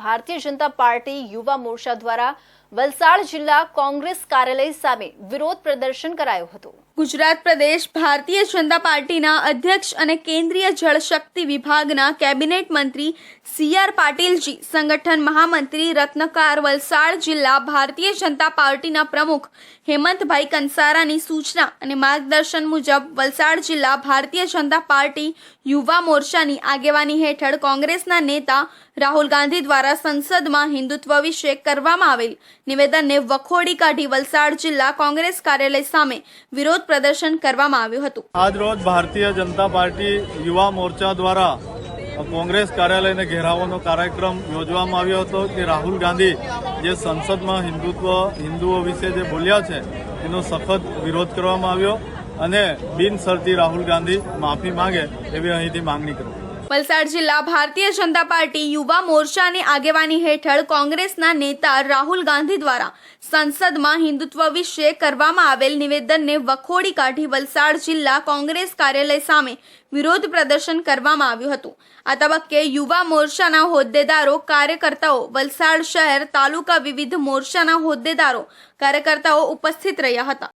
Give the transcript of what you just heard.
Bharatiya Janata party યુવા મોરચા દ્વારા વલસાડ જિલ્લા કોંગ્રેસ કાર્યાલય સામે વિરોધ પ્રદર્શન કરાયું હતું. ગુજરાત પ્રદેશ ભારતીય જનતા પાર્ટીના અધ્યક્ષ અને કેન્દ્રીય જળશક્તિ વિભાગના કેબિનેટ મંત્રી સી આર પાટીલજી, સંગઠન મહામંત્રી રત્નકાર વલસાડ જિલ્લા ભારતીય જનતા પાર્ટીના પ્રમુખ હેમંતભાઈ કંસારાની સૂચના અને માર્ગદર્શન મુજબ વલસાડ જિલ્લા ભારતીય જનતા પાર્ટી યુવા મોરચાની આગેવાની હેઠળ કોંગ્રેસના નેતા રાહુલ ગાંધી દ્વારા સંસદમાં હિન્દુત્વ વિશે કરવામાં આવેલ નિવેદનને વખોડી કાઢી વલસાડ જિલ્લા કોંગ્રેસ કાર્યાલય સામે વિરોધ પ્રદર્શન કરવામાં આવ્યું હતું. આજ રોજ ભારતીય જનતા પાર્ટી યુવા મોરચા દ્વારા કોંગ્રેસ કાર્યાલયને ઘેરાવવાનો કાર્યક્રમ યોજવામાં આવ્યો હતો કે રાહુલ ગાંધી જે સંસદમાં હિન્દુત્વ, હિન્દુઓ વિશે જે બોલ્યા છે, એનો સખત વિરોધ કરવામાં આવ્યો અને બિનસરતી રાહુલ ગાંધી માફી માંગે એવી અહીંથી માંગણી કરી. વલસાડ જિલ્લા ભારતીય જનતા પાર્ટી યુવા મોરચાની આગેવાની હેઠળ કોંગ્રેસના નેતા રાહુલ ગાંધી દ્વારા સંસદમાં હિન્દુત્વ વિશે કરવામાં આવેલ નિવેદનને વખોડી કાઢી વલસાડ જિલ્લા કોંગ્રેસ કાર્યાલય સામે વિરોધ પ્રદર્શન કરવામાં આવ્યું હતું. આ તબક્કે યુવા મોરચાના હોદ્દેદારો, કાર્યકર્તાઓ, વલસાડ શહેર તાલુકા વિવિધ મોરચાના હોદ્દેદારો, કાર્યકર્તાઓ ઉપસ્થિત રહ્યા હતા.